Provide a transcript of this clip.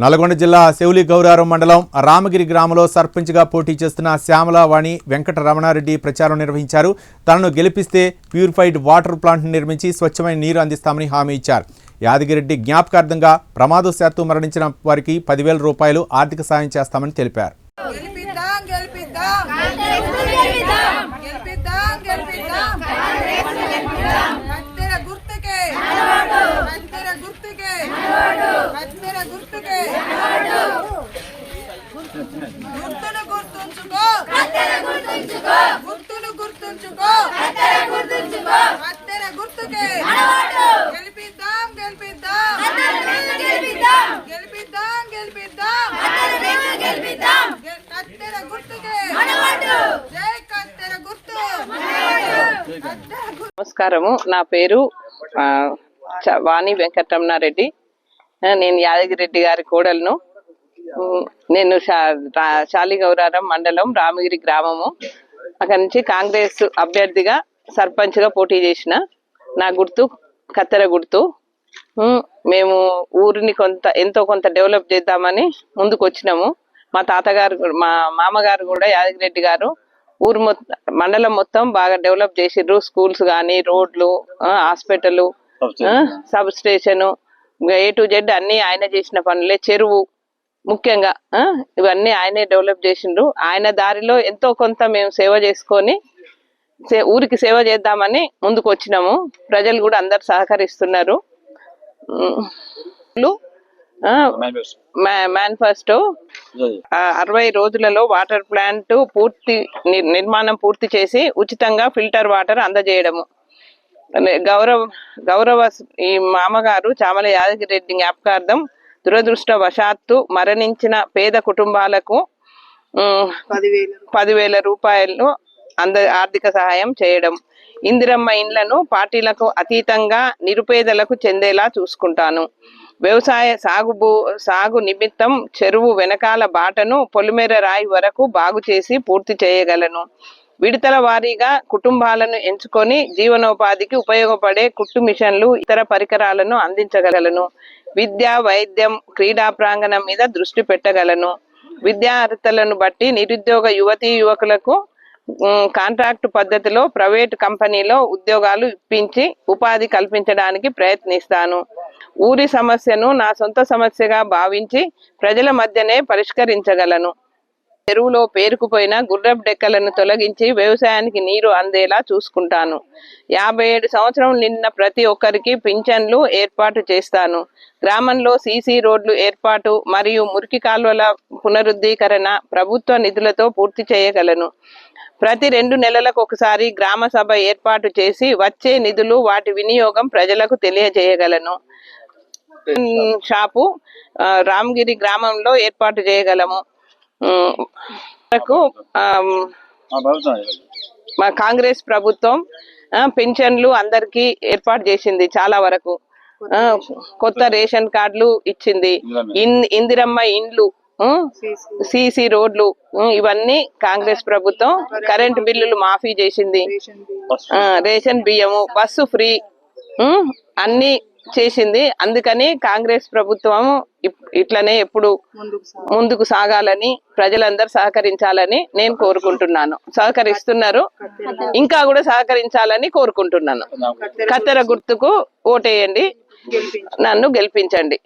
నల్గొండ జిల్లా శివులి గౌరారం మండలం రామగిరి గ్రామంలో సర్పంచ్గా పోటీ చేస్తున్న శ్యామలవాణి వెంకట రమణారెడ్డి ప్రచారం నిర్వహించారు. తనను గెలిపిస్తే ప్యూరిఫైడ్ వాటర్ ప్లాంట్ను నిర్మించి స్వచ్ఛమైన నీరు అందిస్తామని హామీ ఇచ్చారు. యాదగిరెడ్డి జ్ఞాపకార్థంగా ప్రమాదశాత్తు మరణించిన వారికి పదివేల రూపాయలు ఆర్థిక సాయం చేస్తామని తెలిపారు. గుర్తుకే. గుర్తుకే. గుర్తును గుర్తుంచుకో. గుర్తును గుర్తుంచుకో. గుర్తుకే. గెలిపిద్దాం గెలిపిద్దాం. గెలిపిద్దాం గెలిపిద్దాం. గుర్తుకే. జై కత్తెర గుర్తు. నమస్కారము. నా పేరు చ- వాణి వెంకటరమణారెడ్డి. నేను యాదగిరెడ్డి గారి కోడలను. నేను శాలిగౌరారం మండలం రామగిరి గ్రామము. అక్కడి నుంచి కాంగ్రెస్ అభ్యర్థిగా సర్పంచ్గా పోటీ చేసిన నా గుర్తు కత్తెర గుర్తు. మేము ఊరిని కొంత ఎంతో కొంత డెవలప్ చేద్దామని ముందుకు వచ్చినాము. మా తాతగారు కూడా- మా మామగారు కూడా యాదగిరెడ్డి గారు ఊరు మొత్తం మండలం మొత్తం బాగా డెవలప్ చేసిర్రు. స్కూల్స్ కానీ రోడ్లు hospital sub station A to Z అన్ని ఆయన చేసిన పనులే. చెరువు ముఖ్యంగా ఇవన్నీ ఆయనే డెవలప్ చేసిండ్రు. ఆయన దారిలో ఎంతో కొంత మేము సేవ చేసుకొని సే- ఊరికి సేవ చేద్దామని ముందుకు వచ్చినాము ప్రజలు కూడా అందరు సహకరిస్తున్నారు. మా- మేనిఫెస్టో అరవై రోజులలో వాటర్ ప్లాంట్ పూర్తి ని- నిర్మాణం పూర్తి చేసి ఉచితంగా ఫిల్టర్ వాటర్ అందజేయడము. గౌరవ గౌరవ ఈ మామగారు చామల యాదగిరెడ్డి జ్ఞాపకార్థం దురదృష్టవశాత్తు మరణించిన పేద కుటుంబాలకు పదివేల రూపాయలు అంద ఆర్థిక సహాయం చేయడం. ఇందిరమ్మ ఇండ్లను పార్టీలకు అతీతంగా నిరుపేదలకు చెందేలా చూసుకుంటాను. వ్యవసాయ సాగు భూ సాగు నిమిత్తం చెరువు వెనకాల బాటను పొలిమేర రాయి వరకు బాగు చేసి పూర్తి చేయగలను. విడతల వారీగా కుటుంబాలను ఎంచుకొని జీవనోపాధికి ఉపయోగపడే కుట్టు మిషన్లు ఇతర పరికరాలను అందించగలను. విద్య వైద్యం క్రీడా ప్రాంగణం మీద దృష్టి పెట్టగలను. విద్యా అర్హతలను బట్టి నిరుద్యోగ యువతీ యువకులకు కాంట్రాక్ట్ పద్ధతిలో ప్రైవేట్ కంపెనీలో ఉద్యోగాలు ఇప్పించి ఉపాధి కల్పించడానికి ప్రయత్నిస్తాను. ఊరి సమస్యను నా సొంత సమస్యగా భావించి ప్రజల మధ్యనే పరిష్కరించగలను. చెరువులో పేరుకుపోయిన గుర్రపు డెక్కలను తొలగించి వ్యవసాయానికి నీరు అందేలా చూసుకుంటాను. యాభై ఏడు సంవత్సరం నిన్న ప్రతి ఒక్కరికి పింఛన్లు ఏర్పాటు చేస్తాను. గ్రామంలో సీసీ రోడ్లు ఏర్పాటు మరియు మురికి కాలువల పునరుద్ధీకరణ ప్రభుత్వ నిధులతో పూర్తి చేయగలను. ప్రతి రెండు నెలలకు ఒకసారి గ్రామ సభ ఏర్పాటు చేసి వచ్చే నిధులు వాటి వినియోగం ప్రజలకు తెలియజేయగలను. షాపు రామగిరి గ్రామంలో ఏర్పాటు చేయగలము. మా కాంగ్రెస్ ప్రభుత్వం పెన్షన్లు అందరికీ ఏర్పాటు చేసింది చాలా వరకు. కొత్త రేషన్ కార్డులు ఇచ్చింది. ఇన్ ఇందిరమ్మ ఇండ్లు సిసి రోడ్లు ఇవన్నీ కాంగ్రెస్ ప్రభుత్వం కరెంట్ బిల్లులు మాఫీ చేసింది. ఆ, రేషన్ బియ్యము బస్సు ఫ్రీ అన్ని చేసింది. అందుకని కాంగ్రెస్ ప్రభుత్వం ఇట్లనే ఎప్పుడు ముందుకు సాగాలని ప్రజలందరూ సహకరించాలని నేను కోరుకుంటున్నాను. సహకరిస్తున్నారు. ఇంకా కూడా సహకరించాలని కోరుకుంటున్నాను. కత్తెర గుర్తుకు ఓటేయండి. నన్ను గెలిపించండి.